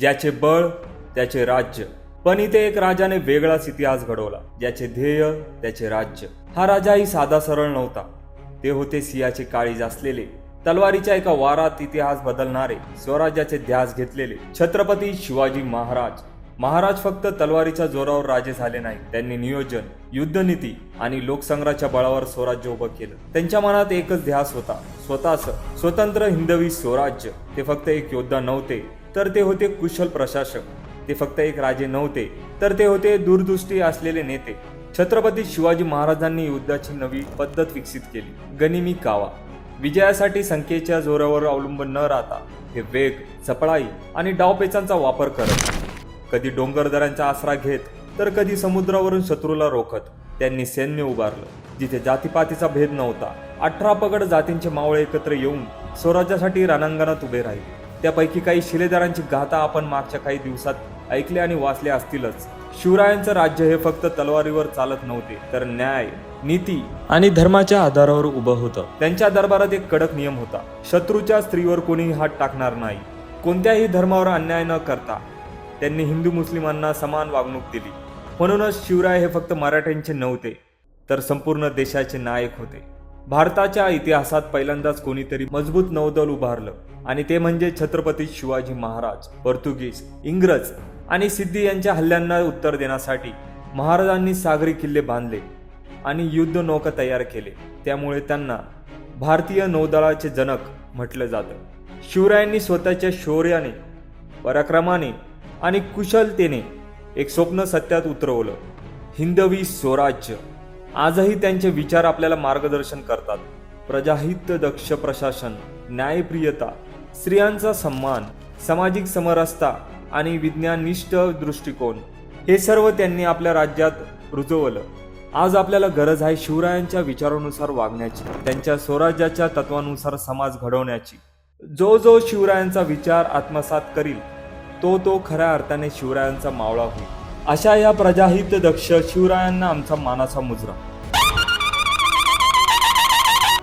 ज्याचे बळ त्याचे राज्य. पण इथे एक राजाने वेगळाच इतिहास घडवला ज्याचे ध्येय त्याचे राज्य. हा राजाही साधा सरळ नव्हता. ते होते सियाचे काळीज असलेले तलवारीच्या एका वारात इतिहास बदलणारे स्वराज्याचे ध्यास घेतलेले छत्रपती शिवाजी महाराज. महाराज फक्त तलवारीच्या जोरावर राजे झाले नाही. त्यांनी नियोजन युद्धनीती आणि लोकसंग्राच्या बळावर स्वराज्य उभं केलं. त्यांच्या मनात एकच ध्यास होता स्वतःच स्वतंत्र हिंदवी स्वराज्य. ते फक्त एक योद्धा नव्हते तर ते होते कुशल प्रशासक. ते फक्त एक राजे नव्हते तर ते होते दूरदृष्टी असलेले नेते. छत्रपती शिवाजी महाराजांनी युद्धाची नवी पद्धत विकसित केली गनिमी कावा. विजयासाठी संख्येच्या जोरावर अवलंबून न राहता हे वेग चपळाई आणि डावपेचांचा वापर करत. कधी डोंगरदऱ्यांचा आसरा घेत तर कधी समुद्रावरून शत्रूला रोखत. त्यांनी सैन्य उभारलं जिथे जातीपातीचा भेद नव्हता. अठरा पगड जातींचे मावळे एकत्र येऊन स्वराज्यासाठी रणांगणात उभे राहिले. त्यापैकी काही शिलेदारांची गाथा आपण मागच्या काही दिवसात ऐकले आणि वाचले असतीलच. शिवरायांचं राज्य हे फक्त तलवारीवर चालत नव्हते तर न्याय नीती आणि धर्माच्या आधारावर उभं होतं. त्यांच्या दरबारात एक कडक नियम होता शत्रूच्या स्त्रीवर कोणीही हात टाकणार नाही. कोणत्याही धर्मावर अन्याय न करता त्यांनी हिंदू मुस्लिमांना समान वागणूक दिली. म्हणूनच शिवराय हे फक्त मराठ्यांचे नव्हते तर संपूर्ण देशाचे नायक होते. भारताच्या इतिहासात पहिल्यांदाच कोणीतरी मजबूत नौदल उभारलं. आणि ते म्हणजे छत्रपती शिवाजी महाराज पोर्तुगीज इंग्रज आणि सिद्धी यांच्या हल्ल्यांना उत्तर देण्यासाठी महाराजांनी सागरी किल्ले बांधले आणि युद्ध नौका तयार केले. त्यामुळे त्यांना भारतीय नौदलाचे जनक म्हटलं जातं. शिवरायांनी स्वतःच्या शौर्याने पराक्रमाने आणि कुशलतेने एक स्वप्न सत्यात उतरवलं. हिंदवी स्वराज्य. आजही त्यांचे विचार आपल्याला मार्गदर्शन करतात. प्रजाहित दक्ष प्रशासन न्यायप्रियता स्त्रियांचा सन्मान सामाजिक समरसता आणि विज्ञाननिष्ठ दृष्टिकोन हे सर्व त्यांनी आपल्या राज्यात रुजवलं. आज आपल्याला गरज आहे शिवरायांच्या विचारानुसार वागण्याची त्यांच्या स्वराज्याच्या तत्वानुसार समाज घडवण्याची. जो जो शिवरायांचा विचार आत्मसात करील तो तो खऱ्या अर्थाने शिवरायांचा मावळा होईल. अशा या प्रजाहित दक्ष शिवरायांना आमचा मानाचा मुजरा.